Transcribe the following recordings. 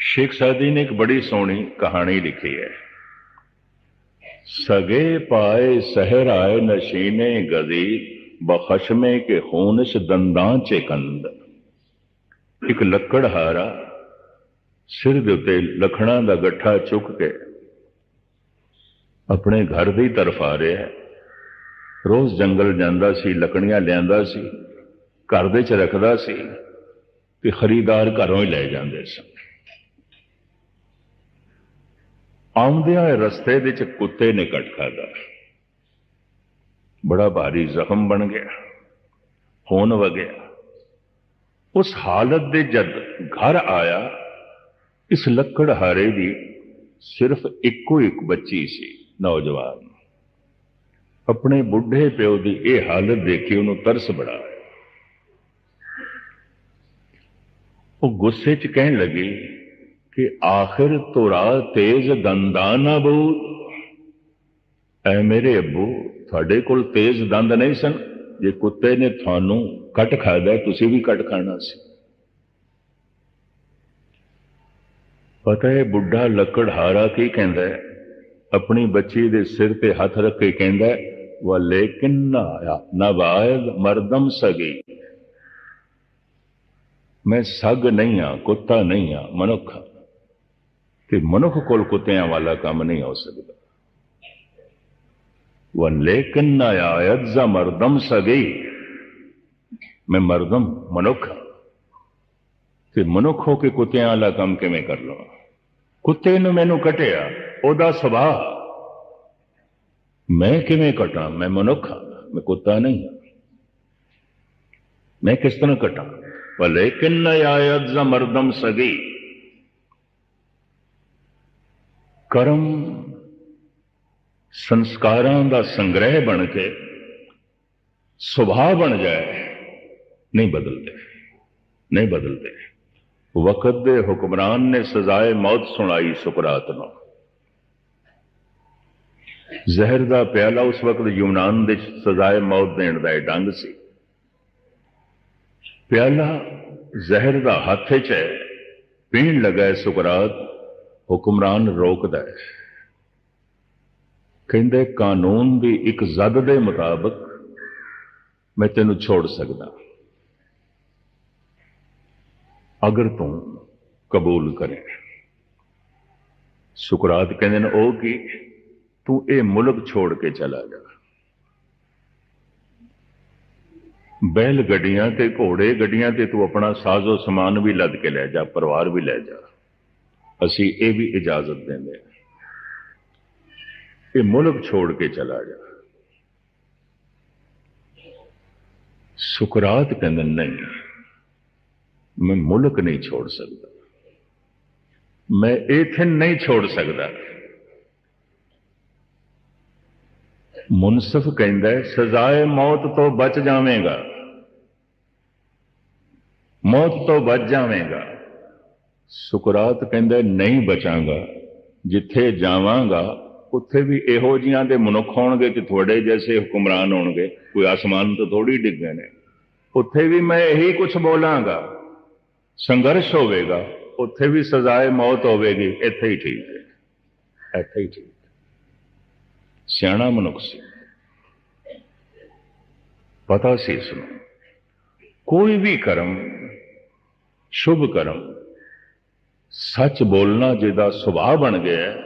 ਸ਼ੇਖ ਸਾਦੀ ਨੇ ਇੱਕ ਬੜੀ ਸੋਹਣੀ ਕਹਾਣੀ ਲਿਖੀ ਹੈ। ਸਗੇ ਪਾਏ ਸਹਿਰ ਨਸ਼ੀਨੇ ਗਦੀ, ਬਖਸ਼ਮੇ ਕੇ ਖੂਨਸ਼ ਦੰਦਾਂ ਚ ਕੰਦ। ਇੱਕ ਲੱਕੜਹਾਰਾ ਸਿਰ ਦੇ ਉੱਤੇ ਲਖਣਾ ਦਾ ਗੱਠਾ ਚੁੱਕ ਕੇ ਆਪਣੇ ਘਰ ਦੀ ਤਰਫ ਆ ਰਿਹਾ ਹੈ। ਰੋਜ਼ ਜੰਗਲ ਜਾਂਦਾ ਸੀ, ਲੱਕੜੀਆਂ ਲਿਆਂਦਾ ਸੀ, ਘਰ ਦੇ ਚ ਰੱਖਦਾ ਸੀ ਤੇ ਖਰੀਦਾਰ ਘਰੋਂ ਹੀ ਲੈ ਜਾਂਦੇ ਸਨ। ਆਉਂਦਿਆਂ ਰਸਤੇ ਵਿੱਚ ਕੁੱਤੇ ਨੇ ਕੱਟ ਖਾਦਾ ਬੜਾ ਭਾਰੀ ਜ਼ਖਮ ਬਣ ਗਿਆ, ਖੂਨ ਵਗਿਆ ਉਸ ਹਾਲਤ ਦੇ ਜਦ ਘਰ ਆਇਆ, ਇਸ ਲੱਕੜ ਹਾਰੇ ਦੀ ਸਿਰਫ ਇੱਕੋ ਇੱਕ ਬੱਚੀ ਸੀ, ਨੌਜਵਾਨ। ਆਪਣੇ ਬੁੱਢੇ ਪਿਓ ਦੀ ਇਹ ਹਾਲਤ ਦੇਖੀ ਉਹਨੂੰ ਤਰਸ ਬੜਾ ਆਇਆ। ਉਹ ਗੁੱਸੇ 'ਚ ਕਹਿਣ ਲੱਗੀ ਕਿ ਆਖਿਰ ਤੁਰਾ ਤੇਜ਼ ਦੰਦਾਂ ਨਾ ਬੂਤ ਐ ਮੇਰੇ ਅੱਬੂ ਤੁਹਾਡੇ ਕੋਲ ਤੇਜ਼ ਦੰਦ ਨਹੀਂ ਸਨ। ਜੇ ਕੁੱਤੇ ਨੇ ਤੁਹਾਨੂੰ ਕੱਟ ਖਾਦਾ ਤੁਸੀਂ ਵੀ ਕੱਟ ਖਾਣਾ ਸੀ। ਪਤਾ ਹੈ ਬੁੱਢਾ ਲੱਕੜਹਾਰਾ ਕੀ ਕਹਿੰਦਾ ਹੈ? ਆਪਣੀ ਬੱਚੀ ਦੇ ਸਿਰ ਤੇ ਹੱਥ ਰੱਖ ਕੇ ਕਹਿੰਦਾ ਵਾ ਲੇਕਿਨ ਨਾ ਆਇਆ? ਨਵਾਇਦ ਮਰਦਮ ਸਗੀ। ਮੈਂ ਸਗ ਨਹੀਂ ਆ, ਕੁੱਤਾ ਨਹੀਂ ਆ, ਮਨੁੱਖ ਹਾਂ ਕਿ ਮਨੁੱਖ ਕੋਲ ਕੁੱਤਿਆਂ ਵਾਲਾ ਕੰਮ ਨਹੀਂ ਹੋ ਸਕਦਾ ਵ ਲੇਕਿਨ ਨਾ ਆਇਤ ਜ਼ ਮਰਦਮ ਸਗੀ ਮੈਂ ਮਰਦਮ ਮਨੁੱਖ ਹਾਂ ਤੇ ਮਨੁੱਖ ਹੋ ਕੇ ਕੁੱਤਿਆਂ ਵਾਲਾ ਕੰਮ ਕਿਵੇਂ ਕਰ ਲਵਾਂ ਕੁੱਤੇ ਨੂੰ ਮੈਨੂੰ ਕਟਿਆ ਉਹਦਾ ਸੁਭਾਅ ਮੈਂ ਕਿਵੇਂ ਕਟਾਂ ਮੈਂ ਮਨੁੱਖ ਹਾਂ ਮੈਂ ਕੁੱਤਾ ਨਹੀਂ ਹਾਂ ਮੈਂ ਕਿਸ ਤਰ੍ਹਾਂ ਕਟਾਂ ਵ ਲੇਕਿਨ ਨਾ ਆਇਤ ਜ਼ ਮਰਦਮ ਸਗੀ ਕਰਮ ਸੰਸਕਾਰਾਂ ਦਾ ਸੰਗ੍ਰਹਿ ਬਣ ਕੇ ਸੁਭਾਅ ਬਣ ਜਾਏ, ਨਹੀਂ ਬਦਲਦੇ ਨਹੀਂ ਬਦਲਦੇ। ਵਕਤ ਦੇ ਹੁਕਮਰਾਨ ਨੇ ਸਜ਼ਾਏ ਮੌਤ ਸੁਣਾਈ ਸੁਕਰਾਤ ਨੂੰ। ਜ਼ਹਿਰ ਦਾ ਪਿਆਲਾ ਉਸ ਵਕਤ ਯੂਨਾਨ ਦੇ ਸਜ਼ਾਏ ਮੌਤ ਦੇਣ ਦਾ ਇਹ ਡੰਗ ਸੀ। ਪਿਆਲਾ ਜ਼ਹਿਰ ਦਾ ਹੱਥ 'ਚ ਹੈ, ਪੀਣ ਲੱਗਾ ਸੁਕਰਾਤ। ਹੁਕਮਰਾਨ ਰੋਕਦਾ ਹੈ। ਕਹਿੰਦੇ, ਕਾਨੂੰਨ ਦੀ ਇੱਕ ਜ਼ਦ ਦੇ ਮੁਤਾਬਕ ਮੈਂ ਤੈਨੂੰ ਛੋੜ ਸਕਦਾ। ਅਗਰ ਤੂੰ ਕਬੂਲ ਕਰੇ। ਸੁਕਰਾਤ ਕਹਿੰਦੇ ਨੇ ਉਹ ਕਿ ਤੂੰ ਇਹ ਮੁਲਕ ਛੋੜ ਕੇ ਚਲਾ ਜਾ। ਬੈਲ ਗੱਡੀਆਂ ਤੇ ਘੋੜੇ ਗੱਡੀਆਂ ਤੇ ਤੂੰ ਆਪਣਾ ਸਾਜ਼ੋ ਸਮਾਨ ਵੀ ਲੱਦ ਕੇ ਲੈ ਜਾ, ਪਰਿਵਾਰ ਵੀ ਲੈ ਜਾ। ਅਸੀਂ ਇਹ ਵੀ ਇਜਾਜ਼ਤ ਦਿੰਦੇ ਹਾਂ ਇਹ ਮੁਲਕ ਛੋੜ ਕੇ ਚਲਾ ਜਾ ਸੁਕਰਾਤ ਕਹਿੰਦੇ ਨਹੀਂ ਮੈਂ ਮੁਲਕ ਨਹੀਂ ਛੋੜ ਸਕਦਾ ਮੈਂ ਇਥੇ ਨਹੀਂ ਛੋੜ ਸਕਦਾ ਮੁਨਸਫ ਕਹਿੰਦਾ ਸਜ਼ਾਏ ਮੌਤ ਤੋਂ ਬਚ ਜਾਵੇਂਗਾ ਮੌਤ ਤੋਂ ਬਚ ਜਾਵੇਂਗਾ ਸੁਕਰਾਤ ਕਹਿੰਦਾ, ਨਹੀਂ ਬਚਾਂਗਾ। ਜਿੱਥੇ ਜਾਵਾਂਗਾ, ਉੱਥੇ ਵੀ ਇਹੋ ਜੀਆਂ ਦੇ ਮਨੁੱਖ ਹੋਣਗੇ ਕਿ ਤੁਹਾਡੇ ਜੈਸੇ ਹੁਕਮਰਾਨ ਹੋਣਗੇ। ਕੋਈ ਆਸਮਾਨ ਤੋਂ ਥੋੜੀ ਡਿੱਗੇ ਨੇ। ਉੱਥੇ ਵੀ ਮੈਂ ਇਹੀ ਕੁਝ ਬੋਲਾਂਗਾ। ਸੰਘਰਸ਼ ਹੋਵੇਗਾ। ਉੱਥੇ ਵੀ ਸਜ਼ਾਏ ਮੌਤ ਹੋਵੇਗੀ। ਇੱਥੇ ਹੀ ਠੀਕ ਹੈ। ਇੱਥੇ ਹੀ ਠੀਕ ਸਿਆਣਾ ਮਨੁੱਖ ਸੀ। ਪਤਾ ਸੀ ਇਸ ਨੂੰ। ਕੋਈ ਵੀ ਕਰਮ, ਸ਼ੁਭ ਕਰਮ ਸੱਚ ਬੋਲਣਾ ਜਿਹਦਾ ਸੁਭਾਅ ਬਣ ਗਿਆ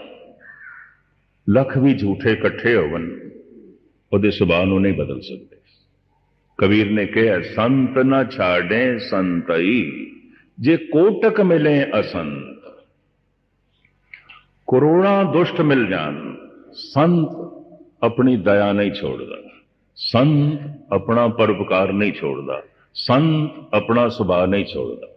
ਲੱਖ ਵੀ ਝੂਠੇ ਇਕੱਠੇ ਹੋਵਨ ਉਹਦੇ ਸੁਭਾਅ ਨੂੰ ਨਹੀਂ ਬਦਲ ਸਕਦੇ। ਕਬੀਰ ਨੇ ਕਿਹਾ, ਸੰਤ ਨਾ ਛਾੜੇ ਸੰਤਈ, ਜੇ ਕੋਟਕ ਮਿਲੇ ਅਸੰਤ। ਕਰੋੜਾਂ ਦੁਸ਼ਟ ਮਿਲ ਜਾਣ, ਸੰਤ ਆਪਣੀ ਦਇਆ ਨਹੀਂ ਛੋੜਦਾ। ਸੰਤ ਆਪਣਾ ਪਰਉਪਕਾਰ ਨਹੀਂ ਛੋੜਦਾ। ਸੰਤ ਆਪਣਾ ਸੁਭਾਅ ਨਹੀਂ ਛੋੜਦਾ।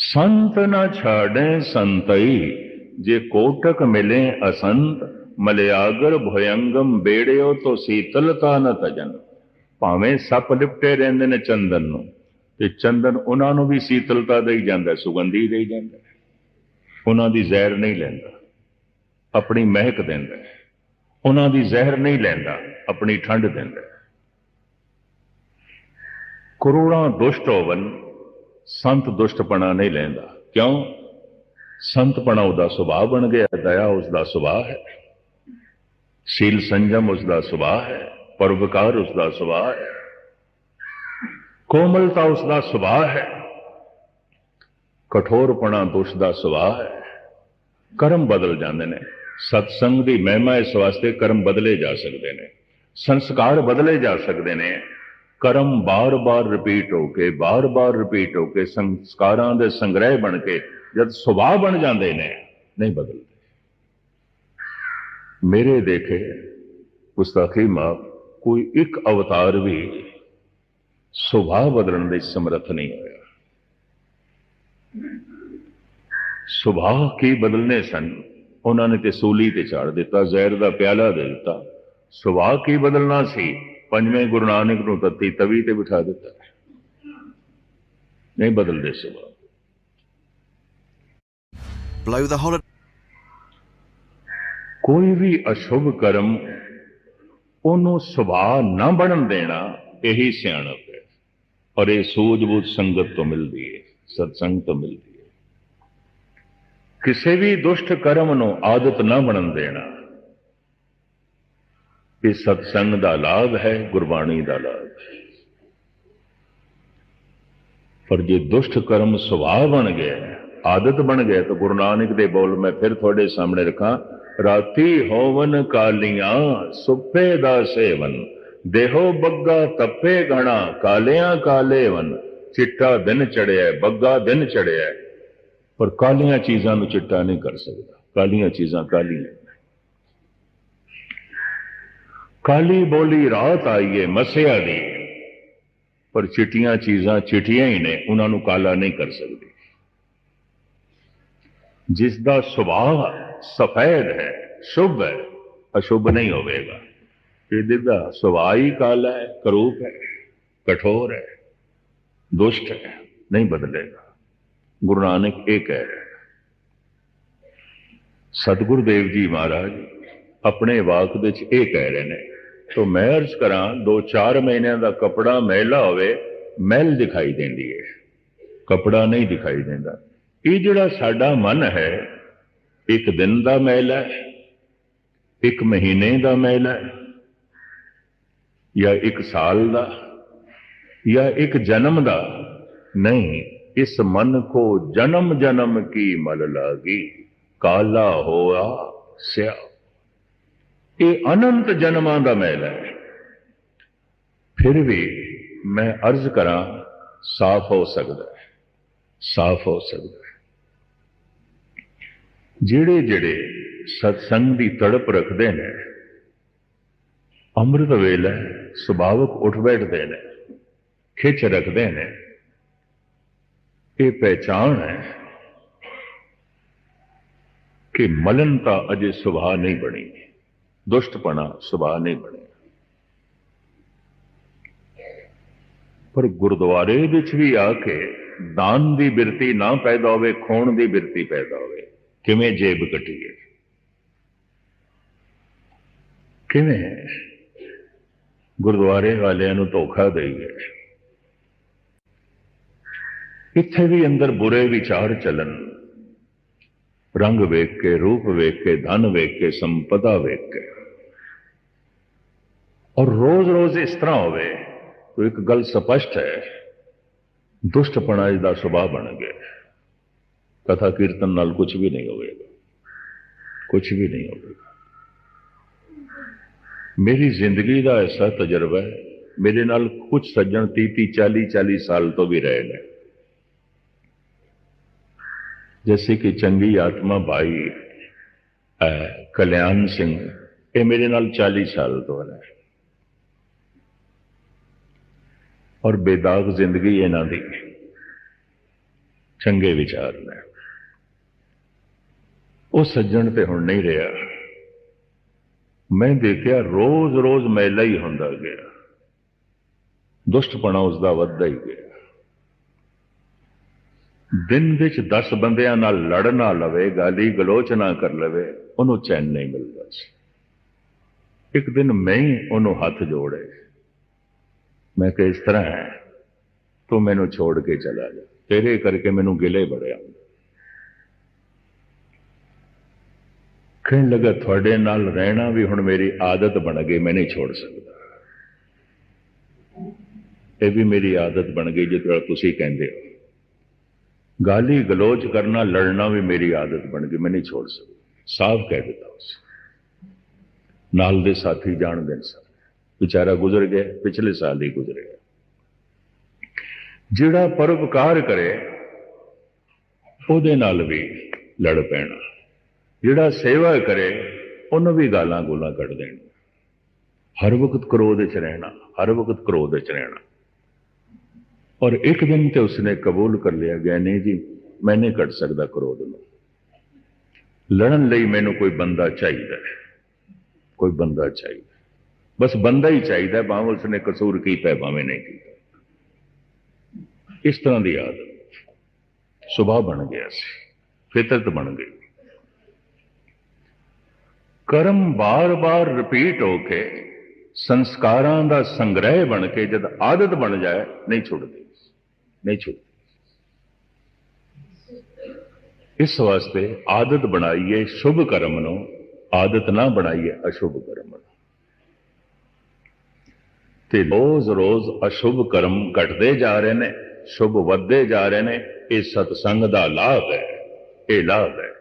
ਸੰਤ ਨਾ ਛਾੜੇ ਸੰਤਈ, ਜੇ ਕੋਟਕ ਮਿਲੇ ਅਸੰਤ, ਮਲਿਆਗਰ ਭਯੰਗਮ ਬੇੜਿਓ ਤੋਂ ਸੀਤਲਤਾ ਨ ਤਜਨ। ਭਾਵੇਂ ਸੱਪ ਲਿਪਟੇ ਰਹਿੰਦੇ ਨੇ ਚੰਦਨ ਨੂੰ, ਤੇ ਚੰਦਨ ਉਹਨਾਂ ਨੂੰ ਵੀ ਸੀਤਲਤਾ ਦੇਈ ਜਾਂਦਾ, ਸੁਗੰਧੀ ਦੇਈ ਜਾਂਦਾ। ਉਹਨਾਂ ਦੀ ਜ਼ਹਿਰ ਨਹੀਂ ਲੈਂਦਾ, ਆਪਣੀ ਮਹਿਕ ਦਿੰਦਾ। ਉਹਨਾਂ ਦੀ ਜ਼ਹਿਰ ਨਹੀਂ ਲੈਂਦਾ, ਆਪਣੀ ਠੰਡ ਦਿੰਦਾ। ਕਰੋੜਾਂ ਦੁਸ਼ਟ ਹੋਵਨ ਸੰਤ ਦੁਸ਼ਟਪਣਾ ਨਹੀਂ ਲੈਂਦਾ। ਕਿਉਂ? ਸੰਤਪਣਾ ਉਹਦਾ ਸੁਭਾਅ ਬਣ ਗਿਆ, ਦਇਆ ਉਸਦਾ ਸੁਭਾਅ ਹੈ। ਸ਼ੀਲ ਸੰਜਮ ਉਸਦਾ ਸੁਭਾਅ ਹੈ ਪਰਵਕਾਰ ਉਸਦਾ ਸੁਭਾਅ ਹੈ। ਕੋਮਲਤਾ ਉਸਦਾ ਸੁਭਾਅ ਹੈ, ਕਠੋਰਪਣਾ ਦੁਸ਼ ਦਾ ਸੁਭਾਅ ਹੈ। ਕਰਮ ਬਦਲ ਜਾਂਦੇ ਨੇ। ਸਤਸੰਗ ਦੀ ਮਹਿਮਾ ਇਸ ਵਾਸਤੇ ਕਰਮ ਬਦਲੇ ਜਾ ਸਕਦੇ ਨੇ। ਸੰਸਕਾਰ ਬਦਲੇ ਜਾ ਸਕਦੇ ਨੇ। ਕਰਮ ਬਾਰ-ਬਾਰ ਰਿਪੀਟ ਹੋ ਕੇ ਬਾਰ-ਬਾਰ ਰਿਪੀਟ ਹੋ ਕੇ, ਸੰਸਕਾਰਾਂ ਦੇ ਸੰਗ੍ਰਹਿ ਬਣ ਕੇ, ਜਦ ਸੁਭਾਅ ਬਣ ਜਾਂਦੇ ਨੇ, ਨਹੀਂ ਬਦਲਦੇ। ਮੇਰੇ ਦੇਖੇ ਗੁਸਤਾਖੀ ਮਾਫ ਕੋਈ ਇੱਕ ਅਵਤਾਰ ਵੀ ਸੁਭਾਅ ਬਦਲਣ ਦੇ ਸਮਰੱਥ ਨਹੀਂ ਹੋਇਆ। ਸੁਭਾਅ ਕੀ ਬਦਲਨੇ ਸਨ? ਉਹਨਾਂ ਨੇ ਤੇ ਸੂਲੀ ਤੇ ਚਾੜ ਦਿੱਤਾ, ਜ਼ਹਿਰ ਦਾ ਪਿਆਲਾ ਦੇ ਦਿੱਤਾ। ਸੁਭਾਅ ਕੀ ਬਦਲਣਾ ਸੀ? ਪੰਜਵੇਂ ਗੁਰੂ ਨਾਨਕ ਨੂੰ ਤੱਤੀ ਤਵੀ ਤੇ ਬਿਠਾ ਦਿੱਤਾ। ਨਹੀਂ ਬਦਲਦੇ ਸੁਭਾਅ Blow the holiday. ਕੋਈ ਵੀ ਅਸ਼ੁਭ ਕਰਮ ਉਹਨੂੰ ਸੁਭਾਅ ਨਾ ਬਣਨ ਦੇਣਾ ਇਹੀ ਸਿਆਣਪ ਹੈ। ਔਰ ਇਹ ਸੂਝ-ਬੂਝ ਸੰਗਤ ਤੋਂ ਮਿਲਦੀ ਹੈ ਸਤਸੰਗ ਤੋਂ ਮਿਲਦੀ ਹੈ। ਕਿਸੇ ਵੀ ਦੁਸ਼ਟ ਕਰਮ ਨੂੰ ਆਦਤ ਨਾ ਬਣਨ ਦੇਣਾ ਇਹ ਸਤਸੰਗ ਦਾ ਲਾਭ ਹੈ, ਗੁਰਬਾਣੀ ਦਾ ਲਾਭ ਹੈ। ਪਰ ਜੇ ਦੁਸ਼ਟ ਕਰਮ ਸੁਭਾਅ ਬਣ ਗਿਆ, ਆਦਤ ਬਣ ਗਿਆ, ਤਾਂ ਗੁਰੂ ਨਾਨਕ ਦੇ ਬੋਲ ਮੈਂ ਫਿਰ ਤੁਹਾਡੇ ਸਾਹਮਣੇ ਰੱਖਾਂ, ਰਾਤੀ ਹੋਵਨ ਕਾਲੀਆਂ, ਸੁਪੇ ਦਾ ਸੇਵਨ, ਦੇਹੋ ਬੱਗਾ ਤੱਪੇ ਗਣਾ ਕਾਲਿਆਂ ਕਾਲੇਵਨ, ਚਿੱਟਾ ਦਿਨ ਚੜਿਆ, ਬੱਗਾ ਦਿਨ ਚੜਿਆ। ਪਰ ਕਾਲੀਆਂ ਚੀਜ਼ਾਂ ਨੂੰ ਚਿੱਟਾ ਨਹੀਂ ਕਰ ਸਕਦਾ, ਕਾਲੀਆਂ ਚੀਜ਼ਾਂ ਕਾਲੀਆਂ। ਕਾਲੀ ਬੋਲੀ ਰਾਤ ਆਈਏ, ਮਸਿਆ ਦੀ। ਪਰ ਚਿਟੀਆਂ ਚੀਜ਼ਾਂ ਚਿੱਟੀਆਂ ਹੀ ਨੇ, ਉਹਨਾਂ ਨੂੰ ਕਾਲਾ ਨਹੀਂ ਕਰ ਸਕਦੀ। ਜਿਸ ਦਾ ਸੁਭਾਅ ਸਫੈਦ ਹੈ, ਸ਼ੁਭ ਹੈ, ਅਸ਼ੁਭ ਨਹੀਂ ਹੋਵੇਗਾ। ਇਹਦੇ ਦਾ ਸੁਭਾਅ ਹੀ ਕਾਲਾ ਹੈ, ਕਰੂਪ ਹੈ, ਕਠੋਰ ਹੈ, ਦੁਸ਼ਟ ਹੈ, ਨਹੀਂ ਬਦਲੇਗਾ। ਗੁਰੂ ਨਾਨਕ ਇਹ ਕਹਿ ਰਿਹਾ ਸਤਿਗੁਰੂ ਦੇਵ ਜੀ ਮਹਾਰਾਜ, ਆਪਣੇ ਵਾਕ ਵਿੱਚ ਇਹ ਕਹਿ ਰਹੇ ਨੇ ਤੋ ਮੈਂ ਅਰਜ਼ ਕਰਾਂ 2-4 ਮਹੀਨਿਆਂ ਦਾ ਕਪੜਾ ਮਹਿਲਾ ਹੋਵੇ, ਮਹਿਲ ਦਿਖਾਈ ਦਿੰਦੀ ਹੈ ਕਪੜਾ ਨਹੀਂ ਦਿਖਾਈ ਦਿੰਦਾ। ਇਹ ਜਿਹੜਾ ਸਾਡਾ ਮਨ ਹੈ, ਇੱਕ ਦਿਨ ਦਾ ਮਹਿਲ ਹੈ, ਇੱਕ ਮਹੀਨੇ ਦਾ ਮਹਿਲ ਹੈ, ਜਾਂ ਇੱਕ ਸਾਲ ਦਾ, ਜਾਂ ਇੱਕ ਜਨਮ ਦਾ। ਨਹੀਂ, ਇਸ ਮਨ ਕੋ ਜਨਮ ਜਨਮ ਕੀ ਮਲ ਲਾਗੀ, ਕਾਲਾ ਹੋਆ ਸਿਆ। ਇਹ ਅਨੰਤ ਜਨਮਾਂ ਦਾ ਮੈਲ ਹੈ। ਫਿਰ ਵੀ ਮੈਂ ਅਰਜ਼ ਕਰਾਂ, ਸਾਫ਼ ਹੋ ਸਕਦਾ ਹੈ। ਸਾਫ਼ ਹੋ ਸਕਦਾ ਹੈ। ਜਿਹੜੇ ਜਿਹੜੇ ਸਤਸੰਗ ਦੀ ਤੜਪ ਰੱਖਦੇ ਨੇ, ਅੰਮ੍ਰਿਤ ਵੇਲੇ ਸੁਭਾਵਕ ਉੱਠ ਬੈਠਦੇ ਨੇ, ਖਿੱਚ ਰੱਖਦੇ ਨੇ, ਇਹ ਪਹਿਚਾਨ ਹੈ ਕਿ ਮਲਨਤਾ ਅਜੇ ਸੁਭਾਅ ਨਹੀਂ ਬਣੀ। ਦੁਸ਼ਟਪਣਾ ਸੁਭਾਅ ਨਹੀਂ ਬਣਿਆ। ਪਰ ਗੁਰਦੁਆਰੇ ਵਿੱਚ ਵੀ ਆ ਕੇ ਦਾਨ ਦੀ ਬਿਰਤੀ ਨਾ ਪੈਦਾ ਹੋਵੇ, ਖੋਣ ਦੀ ਬਿਰਤੀ ਪੈਦਾ ਹੋਵੇ, ਕਿਵੇਂ ਜੇਬ ਕਟੀਏ? ਕਿਵੇਂ? ਗੁਰਦੁਆਰੇ ਵਾਲਿਆਂ ਨੂੰ ਧੋਖਾ ਦੇਈਏ। ਇੱਥੇ ਵੀ ਅੰਦਰ ਬੁਰੇ ਵਿਚਾਰ ਚੱਲਣ। ਰੰਗ ਵੇਖ ਕੇ, ਰੂਪ ਵੇਖ ਕੇ, ਧਨ ਵੇਖ ਕੇ, ਸੰਪਦਾ ਵੇਖ ਕੇ। ਔਰ ਰੋਜ਼-ਰੋਜ਼ ਇਸ ਤਰ੍ਹਾਂ ਹੋਵੇ ਤਾਂ ਇੱਕ ਗੱਲ ਸਪਸ਼ਟ ਹੈ ਦੁਸ਼ਟਪਣਾ ਦਾ ਸੁਭਾਅ ਬਣ ਗਿਆ ਕਥਾ ਕੀਰਤਨ ਨਾਲ ਕੁਝ ਵੀ ਨਹੀਂ ਹੋਵੇਗਾ ਕੁਝ ਵੀ ਨਹੀਂ ਹੋਵੇਗਾ ਮੇਰੀ ਜ਼ਿੰਦਗੀ ਦਾ ਐਸਾ ਤਜਰਬਾ ਹੈ ਮੇਰੇ ਨਾਲ ਕੁਝ ਸੱਜਣ 30 30 40 40 ਸਾਲ ਤੋਂ ਵੀ ਰਹੇ ਨੇ जैसे कि चंगी आत्मा भाई अ, कल्याण ਸਿੰਘ ਇਹ ਮੇਰੇ ਨਾਲ 40 ਸਾਲ ਤੋਂ ਹੈ ਔਰ ਬੇਦਾਗ ਜ਼ਿੰਦਗੀ ਇਹਨਾਂ ਦੀ। ਚੰਗੇ ਵਿਚਾਰ ਨੇ। ਉਹ ਸੱਜਣ ਤੇ ਹੁਣ ਨਹੀਂ ਰਿਹਾ। ਮੈਂ ਦੇਖਿਆ ਰੋਜ਼-ਰੋਜ਼ ਮੈਲਾ ਹੀ ਹੁੰਦਾ ਗਿਆ। ਦੁਸ਼ਟਪਣਾ ਉਸ ਦਾ ਵੱਧਦਾ ਹੀ ਗਿਆ। ਦਿਨ ਵਿੱਚ 10 ਬੰਦਿਆਂ ਨਾਲ ਲੜ ਨਾ ਲਵੇ, ਗਾਲੀ ਗਲੋਚ ਨਾ ਕਰ ਲਵੇ, ਉਹਨੂੰ ਚੈਨ ਨਹੀਂ ਮਿਲਦਾ ਸੀ। ਇੱਕ ਦਿਨ ਮੈਂ ਉਹਨੂੰ ਹੱਥ ਜੋੜੇ। ਮੈਂ ਕਿਹਾ, ਇਸ ਤਰ੍ਹਾਂ ਹੈ, ਤੂੰ ਮੈਨੂੰ ਛੋੜ ਕੇ ਚਲਾ ਜਾ। ਤੇਰੇ ਕਰਕੇ ਮੈਨੂੰ ਗਿਲੇ ਬੜੇ ਆਉਂਦੇ। ਕਹਿਣ ਲੱਗਾ, ਤੁਹਾਡੇ ਨਾਲ ਰਹਿਣਾ ਵੀ ਹੁਣ ਮੇਰੀ ਆਦਤ ਬਣ ਗਈ, ਮੈਂ ਨਹੀਂ ਛੋੜ ਸਕਦਾ। ਇਹ ਵੀ ਮੇਰੀ ਆਦਤ ਬਣ ਗਈ, ਜਿਸ ਤਰ੍ਹਾਂ ਤੁਸੀਂ ਕਹਿੰਦੇ ਹੋ। ਗਾਲੀ ਗਲੋਚ ਕਰਨਾ, ਲੜਨਾ ਵੀ ਮੇਰੀ ਆਦਤ ਬਣ ਗਈ, ਮੈਂ ਨਹੀਂ ਛੋੜ ਸਕਦਾ। ਸਾਫ਼ ਕਹਿ ਦਿੱਤਾ ਉਸ ਨਾਲ ਦੇ ਸਾਥੀ ਜਾਣਦੇ ਨੇ ਸਨ ਵਿਚਾਰਾ ਗੁਜ਼ਰ ਗਿਆ, ਪਿਛਲੇ ਸਾਲ ਹੀ ਗੁਜ਼ਰ ਗਿਆ। ਜਿਹੜਾ ਪਰਉਪਕਾਰ ਕਰੇ, ਉਹਦੇ ਨਾਲ ਵੀ ਲੜ ਪੈਣਾ। ਜਿਹੜਾ ਸੇਵਾ ਕਰੇ, ਉਹਨੂੰ ਵੀ ਗਾਲਾਂ ਗੋਲਾਂ ਕੱਢ ਦੇਣ ਹਰ ਵਕਤ ਕ੍ਰੋਧ ਵਿੱਚ ਰਹਿਣਾ, ਹਰ ਵਕਤ ਕ੍ਰੋਧ ਵਿੱਚ ਰਹਿਣਾ। ਔਰ ਇੱਕ ਦਿਨ ਤੇ ਉਸਨੇ ਕਬੂਲ ਕਰ ਲਿਆ ਗਿਆ ਨਹੀਂ ਜੀ, ਮੈਂ ਨਹੀਂ ਕੱਢ ਸਕਦਾ ਕ੍ਰੋਧ ਨੂੰ। ਲੜਨ ਲਈ ਮੈਨੂੰ ਕੋਈ ਬੰਦਾ ਚਾਹੀਦਾ ਕੋਈ ਬੰਦਾ ਚਾਹੀਦਾ। ਬਸ ਬੰਦਾ ਹੀ ਚਾਹੀਦਾ ਭਾਵੇਂ ਉਸਨੇ ਕਸੂਰ ਕੀਤਾ ਹੈ, ਭਾਵੇਂ ਨਹੀਂ ਕੀਤਾ। ਇਸ ਤਰ੍ਹਾਂ ਦੀ ਆਦਤ ਸੁਭਾਅ ਬਣ ਗਿਆ ਸੀ ਫਿਤਰਤ ਬਣ ਗਈ। ਕਰਮ ਬਾਰ-ਬਾਰ ਰਿਪੀਟ ਹੋ ਕੇ ਸੰਸਕਾਰਾਂ ਦਾ ਸੰਗ੍ਰਹਿ ਬਣ ਕੇ ਜਦ ਆਦਤ ਬਣ ਜਾਏ ਨਹੀਂ ਛੁੱਟਦੀ ਨਹੀਂ ਛੁੱਟਦੀ। ਇਸ ਵਾਸਤੇ ਆਦਤ ਬਣਾਈਏ ਸ਼ੁਭ ਕਰਮ ਨੂੰ ਆਦਤ ਨਾ ਬਣਾਈਏ ਅਸ਼ੁਭ ਕਰਮ ਨੂੰ। ਤੇ ਰੋਜ਼-ਰੋਜ਼ ਅਸ਼ੁਭ ਕਰਮ ਘਟਦੇ ਜਾ ਰਹੇ ਨੇ, ਸ਼ੁਭ ਵੱਧਦੇ ਜਾ ਰਹੇ ਨੇ, ਇਹ ਸਤਸੰਗ ਦਾ ਲਾਭ ਹੈ, ਇਹ ਲਾਭ ਹੈ।